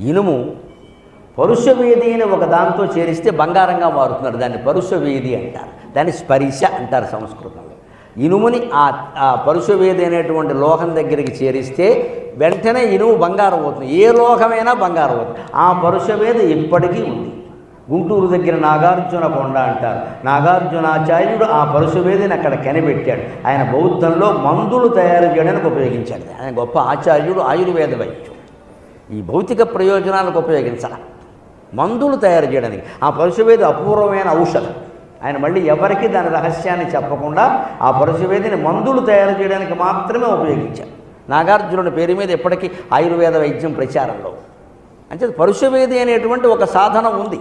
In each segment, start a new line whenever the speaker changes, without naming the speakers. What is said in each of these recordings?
ఇనుము పరుష వేది అని ఒక దాంతో చేరిస్తే బంగారంగా మారుతున్నారు. దాన్ని పరుషవేది అంటారు. దాన్ని స్పరిశ అంటారు సంస్కృతంలో. ఇనుముని ఆ ఆ పరుషవేది అనేటువంటి లోహం దగ్గరికి చేరిస్తే వెంటనే ఇనుము బంగారం అవుతుంది. ఏ లోహమైనా బంగారం అవుతుంది. ఆ పరుషవేది ఇప్పటికీ ఉంది. గుంటూరు దగ్గర నాగార్జున కొండ అంటారు. నాగార్జునాచార్యుడు ఆ పరుశువేదిని అక్కడ కనిపెట్టాడు. ఆయన బౌద్ధంలో మందులు తయారు చేయడానికి ఉపయోగించాడు ఆయన గొప్ప ఆచార్యుడు ఆయుర్వేద వైద్యుడు. ఈ భౌతిక ప్రయోజనాలకు ఉపయోగించడం మందులు తయారు చేయడానికి. ఆ పరుశువేది అపూర్వమైన ఔషధం. ఆయన మళ్ళీ ఎవరికి దాని రహస్యాన్ని చెప్పకుండా ఆ పరుశువేదిని మందులు తయారు చేయడానికి మాత్రమే ఉపయోగించారు. నాగార్జునుడి పేరు మీద ఇప్పటికీ ఆయుర్వేద వైద్యం ప్రచారంలో. అంటే పరుశువేది అనేటువంటి ఒక సాధనం ఉంది.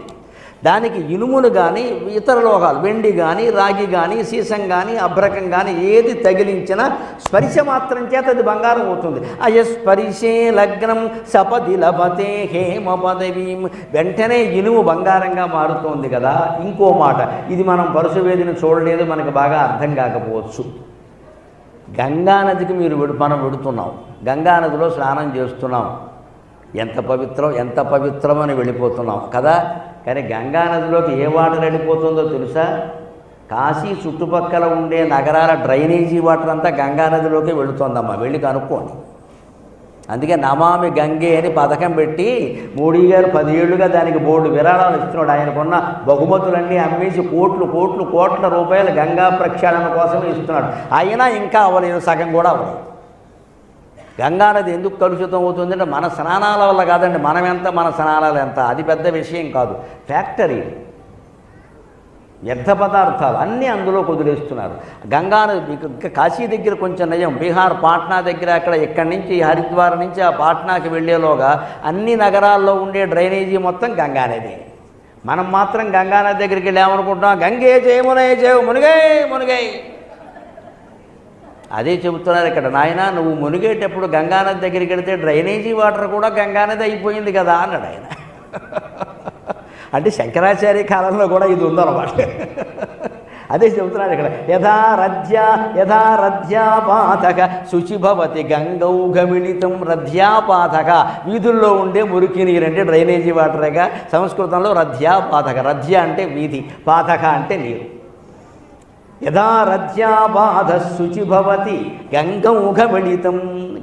దానికి ఇనుమును కానీ ఇతర లోహాలు వెండి కానీ రాగి కానీ సీసం కానీ అభ్రకం కానీ ఏది తగిలించినా స్పరిశ మాత్రం చేత అది బంగారం అవుతుంది. అయస్పరిశే లగ్నం సపది లభతే హేమ పదవీం. వెంటనే ఇనుము బంగారంగా మారుతోంది కదా ఇంకో మాట. ఇది మనం పరుశువేదిని చూడలేదు మనకు బాగా అర్థం కాకపోవచ్చు. గంగా నదికి మీరు మనం వెడుతున్నాం. గంగా నదిలో స్నానం చేస్తున్నాం. ఎంత పవిత్రం ఎంత పవిత్రమని వెళ్ళిపోతున్నాం కదా. కానీ గంగా నదిలోకి ఏ వాటర్ వెళ్ళిపోతుందో తెలుసా? కాశీ చుట్టుపక్కల ఉండే నగరాల డ్రైనేజీ వాటర్ అంతా గంగా నదిలోకి వెళుతోందమ్మా. వెళ్ళి కనుక్కోండి. అందుకే నమామి గంగే అని పథకం పెట్టి మోడీ గారు పదేళ్ళుగా దానికి బోర్డు విరాళాలు ఇస్తున్నాడు. ఆయనకున్న బహుమతులన్నీ అమ్మేసి కోట్లు కోట్లు కోట్ల రూపాయలు గంగా ప్రక్షాళన కోసమే ఇస్తున్నాడు. అయినా ఇంకా అవ్వలేదు సగం కూడా అవ్వలేదు. గంగానది ఎందుకు కలుషితం అవుతుందంటే మన స్నానాల వల్ల కాదండి. మనం ఎంత మన స్నానాలు ఎంత? అది పెద్ద విషయం కాదు. ఫ్యాక్టరీ వ్యర్థ పదార్థాలు అన్నీ అందులో కుదిలేస్తున్నారు గంగానది ఇంకా కాశీ దగ్గర కొంచెం నయం. బీహార్ పాట్నా దగ్గర అక్కడ ఇక్కడి నుంచి హరిద్వార్ నుంచి ఆ పాట్నాకి వెళ్ళేలోగా అన్ని నగరాల్లో ఉండే డ్రైనేజీ మొత్తం గంగానది మనం మాత్రం గంగానది దగ్గరికి వెళ్ళామనుకుంటున్నాం. గంగే జయమునే జయ మునిగై మునిగై. అదే చెబుతున్నారు ఇక్కడ నాయన నువ్వు మునిగేటప్పుడు గంగానది దగ్గరికి వెళితే డ్రైనేజీ వాటర్ కూడా గంగానది అయిపోయింది కదా అన్నాడు ఆయన. అంటే శంకరాచార్య కాలంలో కూడా ఇది ఉందన్నమాట. అదే చెబుతున్నాడు ఇక్కడ యథా యథారథ్యాపాతక శుచిభవతి గంగౌఘమిళితం రథ్యాపాతక వీధుల్లో ఉండే మురికి నీరు అంటే డ్రైనేజీ వాటరేగా సంస్కృతంలో రథ్యాపాతక రథ్య అంటే వీధి పాతక అంటే నీరు. యథా రథ్యాబాధ శుచిభవతి గంగముఖమిళితం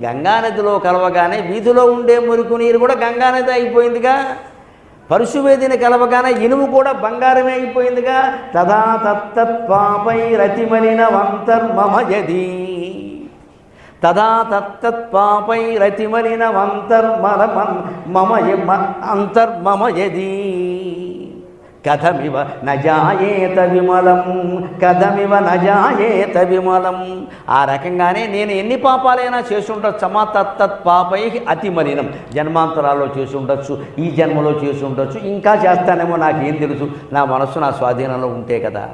గంగానదిలో కలవగానే వీధిలో ఉండే మురుకు నీరు కూడా గంగానది అయిపోయిందిగా. పరుశువేదిని కలవగానే ఇనుము కూడా బంగారమే అయిపోయిందిగా. తదా తత్తత్పాపై రతిమలిన వంతర్మమయది తదా తత్తత్పాపై రతిమలిన వంతర్మల మమ య- మ- అంతర్మమ కథమివ నజాయేత విమలం కథమివ నజాయేత విమలం. ఆ రకంగానే నేను ఎన్ని పాపాలైనా చేసి ఉండొచ్చు అమ్మా తత్తత్ పాపై అతి మలినం. జన్మాంతరాల్లో చేసి ఉండొచ్చు ఈ జన్మలో చేసి ఉండొచ్చు ఇంకా చేస్తానేమో నాకేం తెలుసు? నా మనస్సు నా స్వాధీనంలో ఉంటే కదా.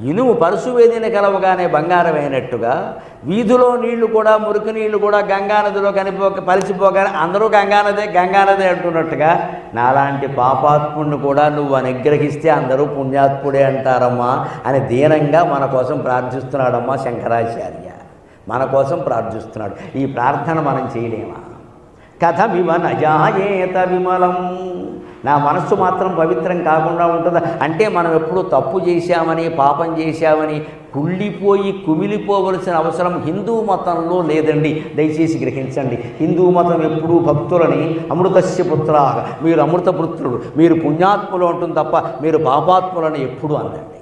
ఇనుము పరుశువేదిని కలవగానే బంగారమైనట్టుగా వీధిలో నీళ్ళు కూడా మురికి నీళ్ళు కూడా గంగానదిలో కనిపో కలిసిపోగానే అందరూ గంగానదే గంగానదే అంటున్నట్టుగా నాలాంటి పాపాత్ముడిని కూడా నువ్వు అనుగ్రహిస్తే అందరూ పుణ్యాత్ముడే అంటారమ్మా అని దీనంగా మన కోసం ప్రార్థిస్తున్నాడమ్మా శంకరాచార్య. మన కోసం ప్రార్థిస్తున్నాడు. ఈ ప్రార్థన మనం చేయలేమా? కథమివ నజాయేత విమలం. నా మనస్సు మాత్రం పవిత్రం కాకుండా ఉంటుందా? అంటే మనం ఎప్పుడు తప్పు చేశామని పాపం చేశామని కుళ్ళిపోయి కుమిలిపోవలసిన అవసరం హిందూ మతంలో లేదండి. దయచేసి గ్రహించండి. హిందూ మతం ఎప్పుడూ భక్తులని అమృతస్య పుత్ర మీరు అమృతపుత్రుడు మీరు పుణ్యాత్ములు ఉంటుంది తప్ప మీరు పాపాత్ములని ఎప్పుడు అందండి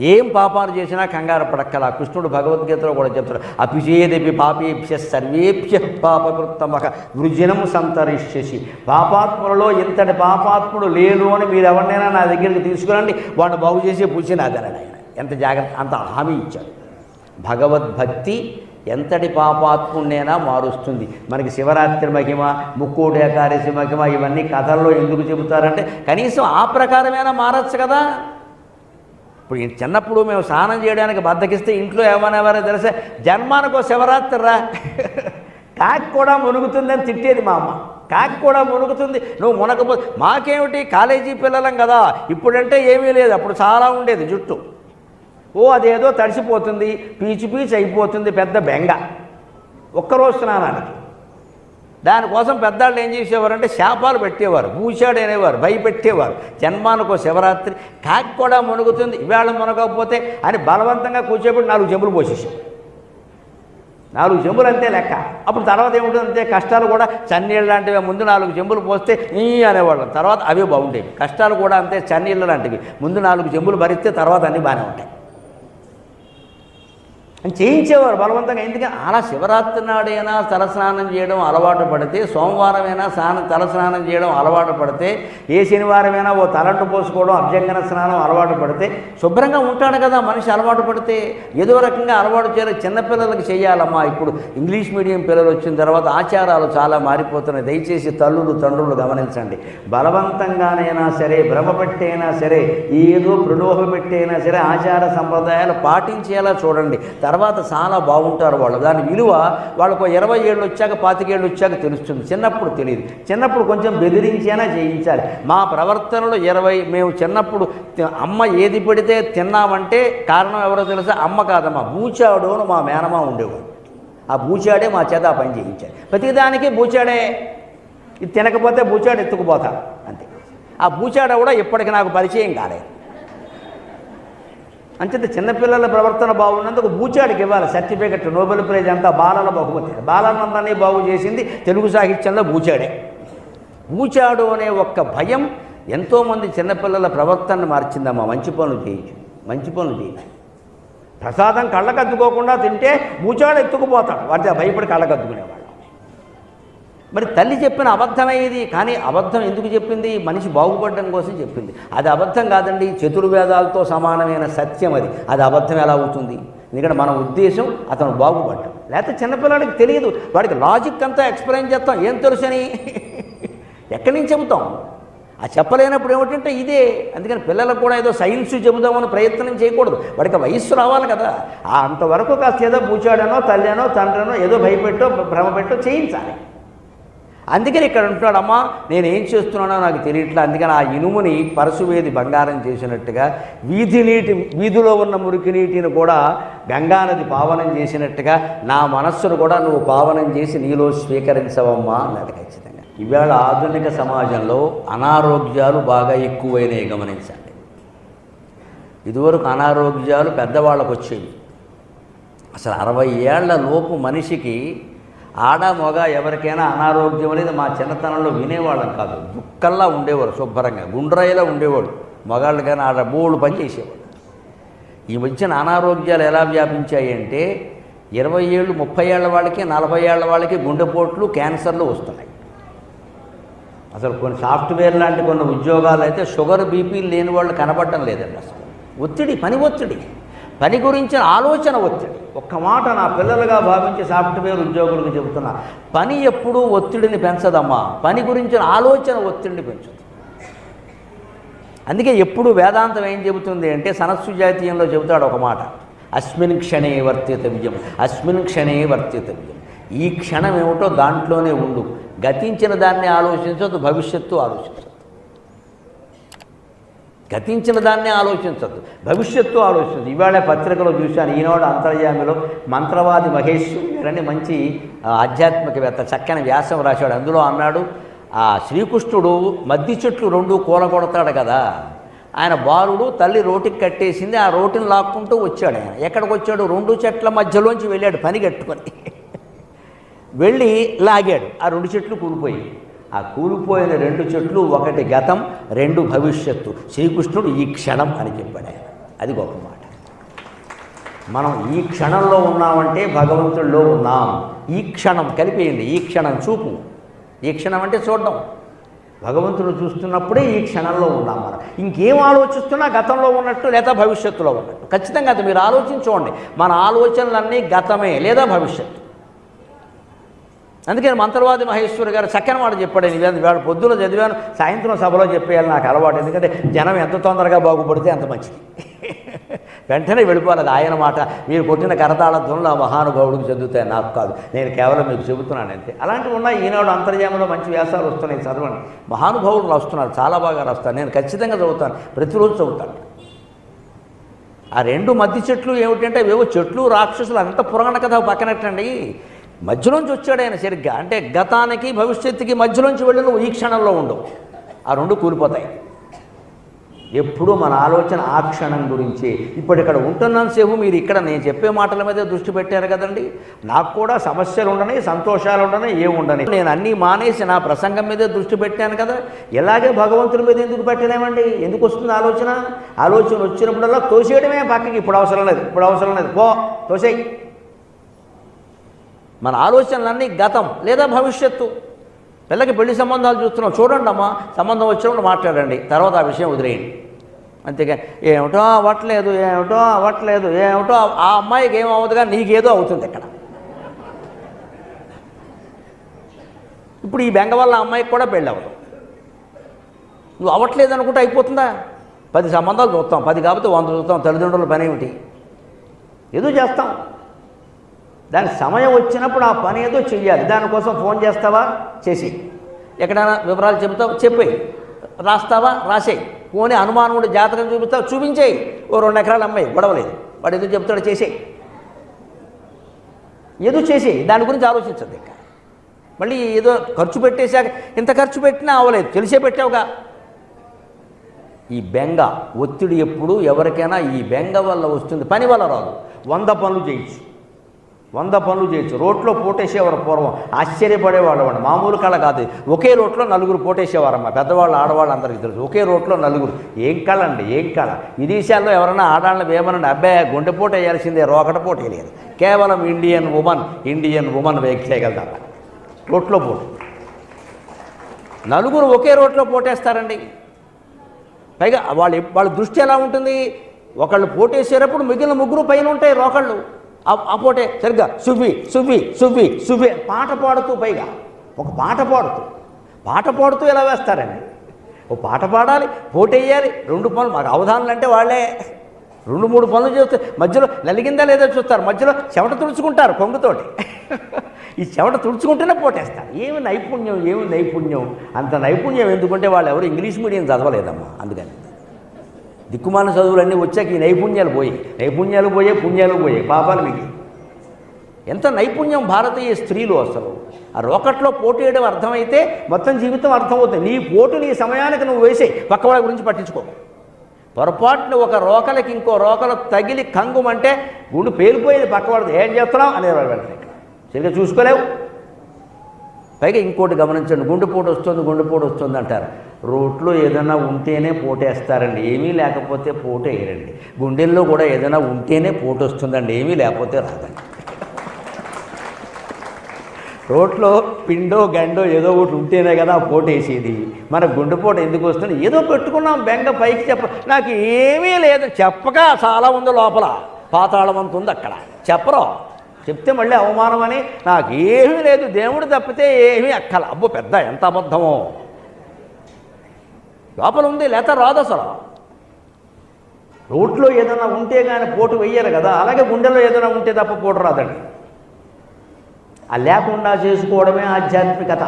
ఏం పాపాలు చేసినా కంగారు పడక్కల. కృష్ణుడు భగవద్గీతలో కూడా చెప్తాడు అపిచేదపి పాపేభ్య సర్వేభ్య పాపకృత్తమక వృజనం సంతరిష్యసి. పాపాత్ములలో ఇంతటి పాపాత్ముడు లేడు అని మీరు ఎవరినైనా నా దగ్గరికి తీసుకురండి వాడిని బాగు చేసే పూచి నాదన్నాడు ఆయన ఎంత జాగ్రత్త అంత హామీ ఇచ్చాడు. భగవద్భక్తి ఎంతటి పాపాత్ముడినైనా మారుస్తుంది. మనకి శివరాత్రి మహిమ ముక్కోటి ఏకాదశి మహిమ ఇవన్నీ కథల్లో ఎందుకు చెబుతారంటే కనీసం ఆ ప్రకారమైనా మారచ్చు కదా. ఇప్పుడు చిన్నప్పుడు మేము స్నానం చేయడానికి బద్దకిస్తే ఇంట్లో ఏమనేవారో తెలిసే జన్మానికో శివరాత్రిరా కాకి కూడా మునుగుతుందని తిట్టేది మా అమ్మ. కాకి కూడా మునుగుతుంది. నువ్వు మునకపో మాకేమిటి? కాలేజీ పిల్లలం కదా. ఇప్పుడంటే ఏమీ లేదు. అప్పుడు చాలా ఉండేది జుట్టు. ఓ అదేదో తడిసిపోతుంది. పీచు పీచు అయిపోతుంది. పెద్ద బెంగ. ఒక్కరోజు స్నానానికి. దానికోసం పెద్దాళ్ళు ఏం చేసేవారంటే శాపాలు పెట్టేవారు పూచాడు అనేవారు భయపెట్టేవారు. జన్మానికో శివరాత్రి కాకి కూడా మునుగుతుంది ఇవాళ మునగకపోతే అని బలవంతంగా కూర్చోబెట్టి నాలుగు చెంబులు పోసేసాం నాలుగు చెంబులు అంతే లెక్క. అప్పుడు తర్వాత ఏముంటుందంటే కష్టాలు కూడా చన్నీళ్ళు లాంటివి ముందు నాలుగు చెంబులు పోస్తే ఈ అనేవాళ్ళం. తర్వాత అవే బాగుండేవి. కష్టాలు కూడా అంతే చన్నీళ్ళు లాంటివి. ముందు నాలుగు చెంబులు భరిస్తే తర్వాత అన్నీ బాగానే ఉంటాయి. అని చేయించేవారు బలవంతంగా. ఎందుకంటే అలా శివరాత్రి నాడైనా తలస్నానం చేయడం అలవాటు పడితే సోమవారమైనా స్నానం తలస్నానం చేయడం అలవాటు పడితే ఏ శనివారమైనా ఓ తలంటు పోసుకోవడం అభ్యంగన స్నానం అలవాటు పడితే శుభ్రంగా ఉంటాడు కదా మనిషి అలవాటు పడితే. ఏదో రకంగా అలవాటు చేయాలి. చిన్నపిల్లలకు చేయాలమ్మా. ఇప్పుడు ఇంగ్లీష్ మీడియం పిల్లలు వచ్చిన తర్వాత ఆచారాలు చాలా మారిపోతున్నాయి. దయచేసి తల్లులు తండ్రులు గమనించండి. బలవంతంగానైనా సరే భ్రమపెట్టైనా సరే ఏదో ప్రలోభ పెట్టైనా సరే ఆచార సంప్రదాయాలు పాటించేలా చూడండి. తర్వాత చాలా బాగుంటారు వాళ్ళు. దాని విలువ వాళ్ళకు ఇరవై ఏళ్ళు వచ్చాక పాతికేళ్ళు వచ్చాక తెలుస్తుంది. చిన్నప్పుడు తెలియదు. చిన్నప్పుడు కొంచెం బెదిరించేనా చేయించాలి. మా ప్రవర్తనలో ఇరవై మేము చిన్నప్పుడు అమ్మ ఏది పెడితే తిన్నామంటే కారణం ఎవరో తెలుసా? అమ్మ కాదమ్మా. బూచాడు అని మా మేనమా ఉండేవాడు. ఆ బూచాడే మా చేత ఆ పని చేయించాడు. ప్రతిదానికి బూచాడే. ఇది తినకపోతే బూచాడు ఎత్తుకుపోతా. అంతే. ఆ బూచాడ కూడా ఇప్పటికి నాకు పరిచయం కాలేదు. అంచేత చిన్నపిల్లల ప్రవర్తన బాగున్నందుకు బూచాడికి ఇవ్వాలి. సర్టిఫికెట్ నోబెల్ ప్రైజ్ అంతా బాలల బహుమతి. బాలానందాన్ని బాగు చేసింది తెలుగు సాహిత్యంలో బూచాడే బూచాడు అనే ఒక్క భయం ఎంతోమంది చిన్నపిల్లల ప్రవర్తనను మార్చిందమ్మా. మంచి పనులు చేయించు. మంచి పనులు చేయించు. ప్రసాదం కళ్ళకద్దుకోకుండా తింటే బూచాడు ఎత్తుకుపోతాడు. వాటి భయపడి కళ్ళకద్దుకునేవాడు. మరి తల్లి చెప్పిన అబద్ధమయ్యేది కానీ అబద్ధం ఎందుకు చెప్పింది? మనిషి బాగుపడడం కోసం చెప్పింది. అది అబద్ధం కాదండి చతుర్వేదాలతో సమానమైన సత్యం అది. అది అబద్ధం ఎలా అవుతుంది? ఎందుకంటే మన ఉద్దేశం అతను బాగుపడ్డం లేకపోతే చిన్నపిల్లాడికి తెలియదు. వాడికి లాజిక్ అంతా ఎక్స్ప్లెయిన్ చేస్తాం. ఏం తెలుసని? ఎక్కడి నుంచి చెబుతాం? ఆ చెప్పలేనప్పుడు ఏమిటంటే ఇదే. అందుకని పిల్లలకు కూడా ఏదో సైన్స్ చెబుదామని ప్రయత్నం చేయకూడదు. వాడికి వయస్సు రావాలి కదా. ఆ అంతవరకు కాస్త ఏదో పూచాడనో తల్లినో తండ్రినో ఏదో భయపెట్టో భ్రమ పెట్టో చేయించాలి. అందుకని ఇక్కడ ఉంటున్నాడమ్మా నేను ఏం చేస్తున్నానో నాకు తెలియట్లే. అందుకని ఆ ఇనుముని పరశువేది బంగారం చేసినట్టుగా వీధి నీటి వీధిలో ఉన్న మురికి నీటిని కూడా గంగానది పావనం చేసినట్టుగా నా మనస్సును కూడా నువ్వు పావనం చేసి నీలో స్వీకరించవమ్మా అన్నది ఖచ్చితంగా. ఈవేళ ఆధునిక సమాజంలో అనారోగ్యాలు బాగా ఎక్కువైనవి గమనించండి. ఇదివరకు అనారోగ్యాలు పెద్దవాళ్ళకు వచ్చేవి అసలు అరవై ఏళ్ళ లోపు మనిషికి ఆడ మగ ఎవరికైనా అనారోగ్యం అనేది మా చిన్నతనంలో వినేవాళ్ళం కాదు. దుక్కల్లా ఉండేవారు శుభ్రంగా గుండ్రాయిలా ఉండేవాడు. మగాళ్ళు కానీ ఆడ బోళ్ళు పని చేసేవాడు. ఈ మధ్యన అనారోగ్యాలు ఎలా వ్యాపించాయంటే ఇరవై ఏళ్ళు ముప్పై ఏళ్ళ వాళ్ళకి నలభై ఏళ్ళ వాళ్ళకి గుండెపోట్లు క్యాన్సర్లు వస్తున్నాయి. అసలు కొన్ని సాఫ్ట్వేర్ లాంటి కొన్ని ఉద్యోగాలు అయితే షుగర్ బీపీ లేని వాళ్ళు కనబడటం లేదండి అసలు. ఒత్తిడి పని ఒత్తిడి. పని గురించిన ఆలోచన ఒత్తిడి ఒక్క మాట నా పిల్లలుగా భావించి సాఫ్ట్వేర్ ఉద్యోగులకు చెబుతున్నా పని ఎప్పుడూ ఒత్తిడిని పెంచదమ్మా. పని గురించిన ఆలోచన ఒత్తిడిని పెంచుతుంది అందుకే ఎప్పుడు వేదాంతం ఏం చెబుతుంది అంటే సనస్సు జాతీయంలో చెబుతాడు ఒక మాట. అస్మిన్ క్షణే వర్తితవ్యం అస్మిన్ క్షణే వర్తితవ్యం ఈ క్షణం ఏమిటో దాంట్లోనే ఉండు. గతించిన దాన్ని ఆలోచించదు భవిష్యత్తు ఆలోచించదు గతించిన దాన్నే ఆలోచించద్దు. భవిష్యత్తు ఆలోచించదు ఇవాళ పత్రికలో చూశాను ఈనాడు అంతర్యామిలో మంత్రవాది మహేశ్వరుని మంచి ఆధ్యాత్మికవేత్త చక్కని వ్యాసం రాశాడు. అందులో అన్నాడు ఆ శ్రీకృష్ణుడు మద్ది చెట్లు రెండు కూలగొడతాడు కదా. ఆయన బాలుడు తల్లి రోటికి కట్టేసింది ఆ రోటిని లాక్కుంటూ వచ్చాడు ఆయన. ఎక్కడికి వచ్చాడు? రెండు చెట్ల మధ్యలోంచి వెళ్ళాడు పని కట్టుకొని. వెళ్ళి లాగాడు. ఆ రెండు చెట్లు కూలిపోయి ఆ కూలిపోయిన రెండు చెట్లు ఒకటి గతం రెండు భవిష్యత్తు. శ్రీకృష్ణుడు ఈ క్షణం అని చెప్పాడు. ఆయన అది గొప్ప మాట. మనం ఈ క్షణంలో ఉన్నామంటే భగవంతుడిలో ఉన్నాం. ఈ క్షణం కలిపేయండి. ఈ క్షణం చూపు. ఈ క్షణం అంటే చూడడం. భగవంతుడు చూస్తున్నప్పుడే ఈ క్షణంలో ఉన్నాం మనం. ఇంకేం ఆలోచిస్తున్నా గతంలో ఉన్నట్టు లేదా భవిష్యత్తులో ఉన్నట్టు. ఖచ్చితంగా అది మీరు ఆలోచించుకోండి. మన ఆలోచనలన్నీ గతమే లేదా భవిష్యత్తు. అందుకని మంత్రవాది మహేశ్వరి గారు చక్కని మాట చెప్పాడు. నేను ఇవాళ పొద్దున చదివాను సాయంత్రం సభలో చెప్పేయాలి నాకు అలవాటు. ఎందుకంటే జనం ఎంత తొందరగా బాగుపడితే అంత మంచిది. వెంటనే వెళ్ళిపోవాలి అది ఆయన మాట. మీరు కొట్టిన కరతాళ ధ్వనులు మహానుభావుడికి చదువుతాయి నాకు కాదు. నేను కేవలం మీకు చెబుతున్నాను అంతే. అలాంటివి ఉన్నాయి. ఈనాడు అంతర్జామంలో మంచి వ్యాసాలు వస్తున్నాయి. చదవండి. మహానుభావులు రాస్తున్నారు. చాలా బాగా రాస్తారు. నేను ఖచ్చితంగా చదువుతాను. ప్రతిరోజు చదువుతాను. ఆ రెండు మధ్య చెట్లు ఏమిటంటే ఏవో చెట్లు రాక్షసులు అంత పురాణ కథ పక్కనట్టండి. మధ్యలోంచి వచ్చాడు ఆయన సరిగ్గా. అంటే గతానికి భవిష్యత్తుకి మధ్యలోంచి వెళ్ళి నువ్వు ఈ క్షణంలో ఉండవు. ఆ రెండు కూలిపోతాయి. ఎప్పుడూ మన ఆలోచన ఆ క్షణం గురించి. ఇప్పుడు ఇక్కడ ఉంటున్నంతసేపు మీరు ఇక్కడ నేను చెప్పే మాటల మీద దృష్టి పెట్టారు కదండి. నాకు కూడా సమస్యలు ఉండని సంతోషాలు ఉండని ఏముండని నేను అన్నీ మానేసి నా ప్రసంగం మీదే దృష్టి పెట్టాను కదా. ఇలాగే భగవంతుడి మీద ఎందుకు పెట్టలేమండి? ఎందుకు వస్తుంది ఆలోచన? ఆలోచన వచ్చినప్పుడల్లా తోసేయడమే పక్కకి. ఇప్పుడు అవసరం లేదు. ఇప్పుడు అవసరం లేదు. పో తోసేయి. మన ఆలోచనలన్నీ గతం లేదా భవిష్యత్తు. పిల్లకి పెళ్ళి సంబంధాలు చూస్తున్నాం. చూడండి అమ్మా సంబంధం వచ్చినప్పుడు మాట్లాడండి. తర్వాత ఆ విషయం వదిలేయండి. అంతేగా ఏమిటో అవ్వట్లేదు ఏమిటో అవ్వట్లేదు ఏమిటో ఆ అమ్మాయికి ఏం అవ్వదుగా నీకేదో అవుతుంది ఇక్కడ. ఇప్పుడు ఈ బెంగ వల్ల ఆ అమ్మాయికి కూడా పెళ్ళి అవ్వదు. నువ్వు అవ్వట్లేదు అనుకుంటే అయిపోతుందా? పది సంబంధాలు చూస్తాం. పది కాబట్టి వంద చూస్తాం. తల్లిదండ్రుల పని ఏమిటి? ఏదో చేస్తాం. దానికి సమయం వచ్చినప్పుడు ఆ పని ఏదో చెయ్యాలి. దానికోసం ఫోన్ చేస్తావా? చేసి. ఎక్కడైనా వివరాలు చెబుతావు? చెప్పేయి. రాస్తావా? రాసేయి. పోనీ అనుమానముడు జాతకం చూపిస్తావు? చూపించేయి. ఓ రెండు ఎకరాలు అమ్మాయి. గొడవలేదు. వాడు ఏదో చెప్తాడు చేసేయి. ఏదో చేసేయి. దాని గురించి ఆలోచించదు ఇంకా. మళ్ళీ ఏదో ఖర్చు పెట్టేశాక ఇంత ఖర్చు పెట్టినా అవ్వలేదు. తెలిసే పెట్టావుగా. ఈ బెంగ ఒత్తిడి ఎప్పుడు ఎవరికైనా ఈ బెంగ వల్ల వస్తుంది. పని వల్ల రాదు. వంద పనులు చేయొచ్చు. వంద పనులు చేయొచ్చు. రోట్లో పోటేసేవారు పూర్వం. ఆశ్చర్యపడేవాళ్ళు అండి మామూలు కళ కాదు. ఒకే రోట్లో నలుగురు పోటేసేవారమ్మ. పెద్దవాళ్ళు ఆడవాళ్ళు అందరికీ తెలుసు. ఒకే రోట్లో నలుగురు. ఏం కళ అండి? ఏం కళ? విదేశాల్లో ఎవరైనా ఆడాలని వేయమనండి. అబ్బాయి గుండెపోటు వేయాల్సిందే. రోకట పోట వేయలేదు. కేవలం ఇండియన్ ఉమెన్ ఇండియన్ ఉమెన్ వేయగలుగుతారు రోట్లో పోటు. నలుగురు ఒకే రోట్లో పోటేస్తారండి. పైగా వాళ్ళ వాళ్ళ దృష్టి ఎలా ఉంటుంది? ఒకళ్ళు పోటేసేటప్పుడు మిగిలిన ముగ్గురు పైన ఉంటాయి రోకళ్ళు. ఆ- ఆ పోటే సరిగ్గా సువ్వి సువ్వి సువ్వి సువ్వి పాట పాడుతూ పైగా ఒక పాట పాడుతూ. పాట పాడుతూ ఎలా వేస్తారని ఓ పాట పాడాలి పోటేయాలి రెండు పనులు మాకు అవధానులు అంటే వాళ్ళే. రెండు మూడు పనులు చేస్తే మధ్యలో నలిగిందా లేదో చూస్తారు. మధ్యలో చెమట తుడుచుకుంటారు కొంగుతోటి. ఈ చెమట తుడుచుకుంటేనే పోటేస్తారు. ఏమి నైపుణ్యం ఏమి నైపుణ్యం? అంత నైపుణ్యం ఎందుకంటే వాళ్ళు ఎవరు ఇంగ్లీష్ మీడియం చదవలేదమ్మా అందుకని. దిక్కుమాల చదువులన్నీ వచ్చాక ఈ నైపుణ్యాలు పోయి నైపుణ్యాలు పోయే పుణ్యాలు పోయే పాపాలు మిగి ఎంత నైపుణ్యం భారతీయ స్త్రీలు అసలు? ఆ రోకట్లో పోటీ వేయడం అర్థమైతే మొత్తం జీవితం అర్థమవుతుంది. నీ పోటు నీ సమయానికి నువ్వు వేసే. పక్క వాళ్ళ గురించి పట్టించుకో. పొరపాటున ఒక రోకలకి ఇంకో రోకలు తగిలి కంగుమంటే గుండు పేలిపోయేది పక్కవాడిది ఏం చేస్తున్నావు? అనేవాడు వెంటనే. సరిగ్గా చూసుకోలేవు. పైగా ఇంకోటి గమనించండి గుండెపోటు వస్తుంది గుండెపోటు వస్తుంది అంటారు. రోడ్లో ఏదైనా ఉంటేనే పోటేస్తారండి ఏమీ లేకపోతే పోటు వేయరండి. గుండెల్లో కూడా ఏదైనా ఉంటేనే పోటు వస్తుందండి ఏమీ లేకపోతే రాదండి. రోడ్లో పిండో గండో ఏదో ఒకటి ఉంటేనే కదా పోటేసేది పోటు వేసేది. మన గుండెపోటు ఎందుకు వస్తుంది? ఏదో పెట్టుకున్నాం బెంగ పైకి చెప్ప నాకు ఏమీ లేదు చెప్పక చాలా ఉంది లోపల పాతాళం అంత ఉంది అక్కడ. చెప్పరు? చెప్తే మళ్ళీ అవమానమని నాకు ఏమీ లేదు దేవుడు తప్పితే ఏమీ అక్కల. అబ్బో పెద్ద ఎంత అబద్ధమో. లోపల ఉంది లేత రాదు అసలు రోడ్లో ఏదైనా ఉంటే కానీ పోటు వెయ్యరు కదా. అలాగే గుండెలో ఏదైనా ఉంటే తప్ప పోటు రాదండి. ఆ లేకుండా చేసుకోవడమే ఆధ్యాత్మికత.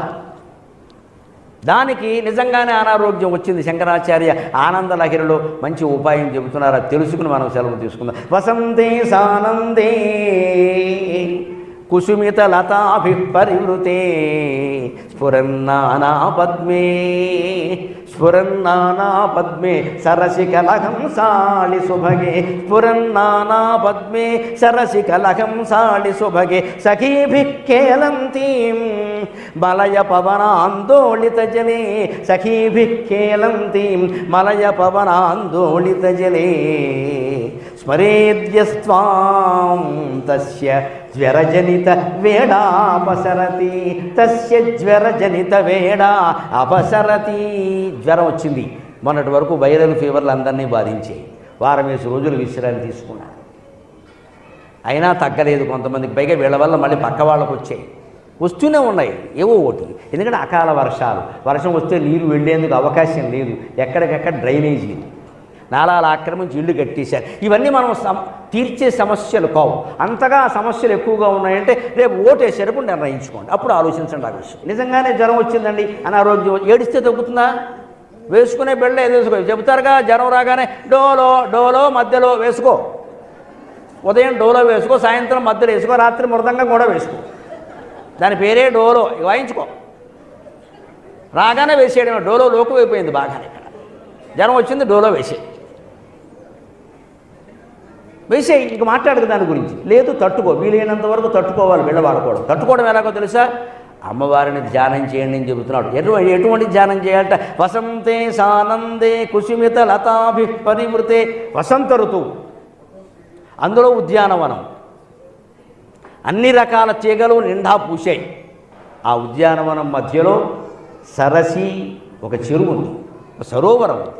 దానికి నిజంగానే అనారోగ్యం వచ్చింది శంకరాచార్య. ఆనంద లహరిలో మంచి ఉపాయం చెబుతున్నారు? అది తెలుసుకుని మనం సెలవు తీసుకుందాం. వసంతే సానందే కుసుమిత లతాభిపరివృతే స్ఫురన్నానా పద్మే స్ఫురన్నానా పద్మే సరసికలహం సాళి సుభగే స్ఫురన్నానా పద్మే సరసికలహం సాళి సుభగే సఖీభి కేలంతీం మలయ పవనాందోళిత జలే సఖీభిఖేలంతి మలయ పవనాందోళిత జలే. స్మరేద్యస్వాం తస్య జ్వరజనిత వేడాపసరతి తస్య జ్వరజనిత వేడా అపసరతి. జ్వరం వచ్చింది. మొన్నటి వరకు వైరల్ ఫీవర్లు అందరినీ బాధించాయి. వారం వేసి రోజులు విశ్రాంతి తీసుకున్నాను అయినా తగ్గలేదు కొంతమందికి. పైగా వీళ్ళ వల్ల మళ్ళీ పక్క వాళ్ళకు వచ్చాయి వస్తూనే ఉన్నాయి. ఏవో ఒకటి ఎందుకంటే అకాల వర్షాలు. వర్షం వస్తే నీరు వెళ్ళేందుకు అవకాశం లేదు. ఎక్కడికెక్కడ డ్రైనేజీ నాలాలు ఆక్రమించి ఇల్లు కట్టేశారు. ఇవన్నీ మనం సమ తీర్చే సమస్యలు కావు. అంతగా సమస్యలు ఎక్కువగా ఉన్నాయంటే రేపు ఓటేసేటప్పుడు నిర్ణయించుకోండి. అప్పుడు ఆలోచించండి ఆ విషయం. నిజంగానే జ్వరం వచ్చిందండి. అనారోగ్యం ఏడిస్తే తగ్గుతుందా? వేసుకునే బిళ్ళ ఏది వేసుకో? చెబుతారుగా జ్వరం రాగానే డోలో డోలో మధ్యలో వేసుకో. ఉదయం డోలో వేసుకో సాయంత్రం మధ్యలో వేసుకో రాత్రి మృదంగా కూడా వేసుకో. దాని పేరే డోలో వాయించుకో. రాగానే వేసేయడం డోలో లోకు అయిపోయింది బాగానే. ఇక్కడ జ్వరం వచ్చింది డోలో వేసే వేసేయి ఇంక మాట్లాడదు దాని గురించి. లేదు తట్టుకో. వీలైనంత వరకు తట్టుకోవాలి వెళ్ళవాడకూడదు తట్టుకోవడం ఎలాగో తెలుసా? అమ్మవారిని ధ్యానం చేయండి అని చెబుతున్నాడు. ఎటువంటి ఎటువంటి ధ్యానం చేయాలంట వసంతే సానందే కుసుమిత లతాభి పరిమృతే వసంత ఋతువు. అందులో ఉద్యానవనం. అన్ని రకాల తీగలు నిండా పూసాయి ఆ ఉద్యానవనం మధ్యలో సరసి ఒక చెరువు ఉంది. ఒక సరోవరం ఉంది.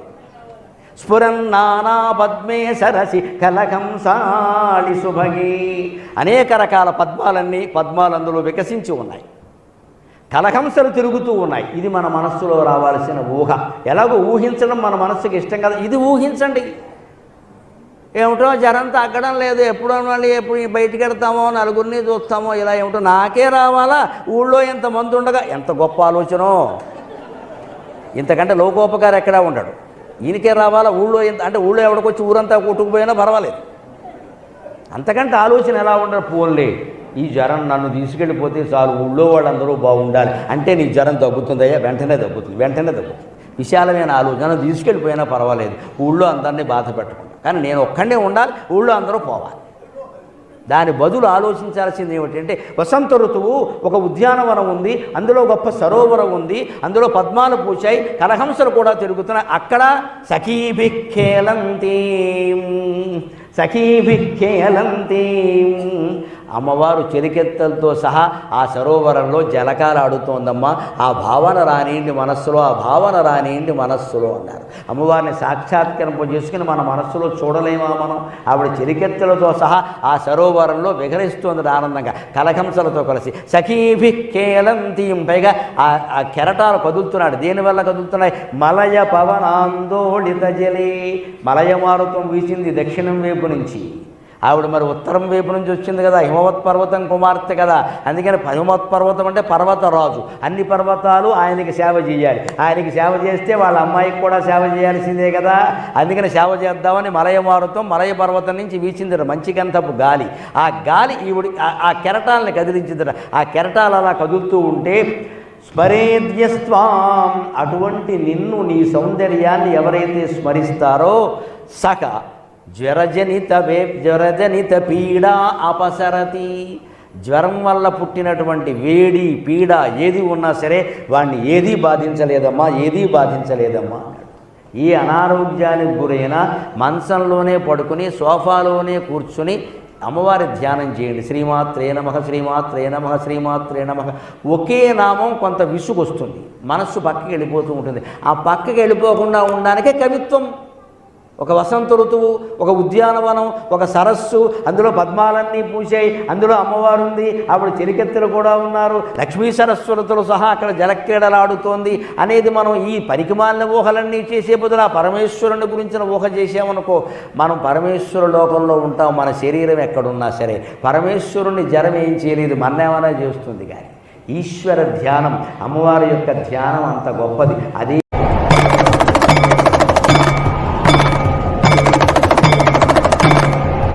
స్ఫురన్నానా పద్మే సరసి కలకంసాళి సుభగి. అనేక రకాల పద్మాలన్నీ పద్మాలు అందులో వికసించి ఉన్నాయి. కలహంసలు తిరుగుతూ ఉన్నాయి. ఇది మన మనస్సులో రావాల్సిన ఊహ. ఎలాగో ఊహించడం మన మనస్సుకి ఇష్టం కదా. ఇది ఊహించండి. ఏమిటో జ్వరం తగ్గడం లేదు. ఎప్పుడో మళ్ళీ ఎప్పుడు బయటికి వెడతామో నలుగురిని చూస్తామో ఇలా ఏమిటో నాకే రావాలా? ఊళ్ళో ఇంతమంది ఉండగా ఎంత గొప్ప ఆలోచన. ఇంతకంటే లోకోపకారం ఎక్కడా ఉండడు. ఈయనకే రావాలా? ఊళ్ళో ఎంత అంటే ఊళ్ళో ఎవడికొచ్చి ఊరంతా కొట్టుకుపోయినా పర్వాలేదు. అంతకంటే ఆలోచన ఎలా ఉండదు పోన్లే ఈ జ్వరం నన్ను తీసుకెళ్ళిపోతే చాలు ఊళ్ళో వాళ్ళందరూ బాగుండాలి. అంటే నీ జ్వరం తగ్గుతుందయ్యా వెంటనే తగ్గుతుంది వెంటనే తగ్గుతుంది. విశాలమైన ఆలోచన తీసుకెళ్ళిపోయినా పర్వాలేదు. ఊళ్ళో అందరినీ బాధ పెట్టకుండా కానీ నేను ఒక్కడే ఉండాలి ఊళ్ళో అందరూ పోవాలి. దాని బదులు ఆలోచించాల్సింది ఏమిటంటే వసంత ఋతువు ఒక ఉద్యానవనం ఉంది అందులో గొప్ప సరోవరం ఉంది అందులో పద్మాలు పూచాయి కలహంసలు కూడా తిరుగుతున్నాయి. అక్కడ సఖీభిఖేలంతీ సఖీభిఖేలంతీ అమ్మవారు చెలికెత్తలతో సహా ఆ సరోవరంలో జలకాలు ఆడుతోందమ్మా. ఆ భావన రానియండి మనస్సులో ఆ భావన రానియండి మనస్సులో అన్నారు. అమ్మవారిని సాక్షాత్కరింప చేసుకుని మన మనస్సులో చూడలేమా మనం? ఆవిడ చెలికెత్తలతో సహా ఆ సరోవరంలో విహరిస్తోంది ఆనందంగా కలకంసలతో కలిసి. సఖీభి కేలంతీం పైగా ఆ ఆ కెరటాలు కదులుతున్నాడు దేనివల్ల కదులుతున్నాయి? మలయ పవనాందోళిత జలే. మలయ మారుతం వీసింది దక్షిణం వైపు నుంచి. ఆవిడ మరి ఉత్తరం వైపు నుంచి వచ్చింది కదా హిమవత్ పర్వతం కుమార్తె కదా. అందుకని హిమవత్ పర్వతం అంటే పర్వతరాజు అన్ని పర్వతాలు ఆయనకి సేవ చేయాలి. ఆయనకి సేవ చేస్తే వాళ్ళ అమ్మాయికి కూడా సేవ చేయాల్సిందే కదా. అందుకని సేవ చేద్దామని మలయ మారుతం మలయ పర్వతం నుంచి వీచిందిట మంచి గంధపు గాలి. ఆ గాలి ఈవిడి ఆ- కెరటాలని కదిలించిందిట. ఆ కెరటాలు అలా కదులుతూ ఉంటే స్మరేద్యస్వాం అటువంటి నిన్ను నీ సౌందర్యాన్ని ఎవరైతే స్మరిస్తారో సక జ్వరజనిత వే జ్వరజనిత పీడ అపసరతి. జ్వరం వల్ల పుట్టినటువంటి వేడి పీడ ఏది ఉన్నా సరే వాడిని ఏదీ బాధించలేదమ్మా ఏదీ బాధించలేదమ్మా ఈ అనారోగ్యానికి గురైన మంచంలోనే పడుకుని సోఫాలోనే కూర్చుని అమ్మవారి ధ్యానం చేయండి. శ్రీమాత్రే నమ శ్రీమాత్రే నమ శ్రీమాత్రే నమ. ఒకే నామం కొంత విసుగొస్తుంది. మనస్సు పక్కకి వెళ్ళిపోతూ ఉంటుంది. ఆ పక్కకి వెళ్ళిపోకుండా ఉండడానికే కవిత్వం. ఒక వసంత ఋతువు ఒక ఉద్యానవనం ఒక సరస్సు అందులో పద్మాలన్నీ పూసాయి అందులో అమ్మవారు ఉంది ఆవిడ చెలికెత్తలు కూడా ఉన్నారు. లక్ష్మీ సరస్వతులు సహా అక్కడ జలక్రీడలాడుతోంది అనేది మనం ఈ పరికమాలిన ఊహలన్నీ చేసే బదులు ఆ పరమేశ్వరుని గురించిన ఊహ చేసామనుకో మనం పరమేశ్వర లోకంలో ఉంటాం మన శరీరం ఎక్కడున్నా సరే పరమేశ్వరుని జరం ఏం చేయలేదు మన్నేమన్నా చేస్తుంది కానీ ఈశ్వర ధ్యానం అమ్మవారి యొక్క ధ్యానం అంత గొప్పది. అదే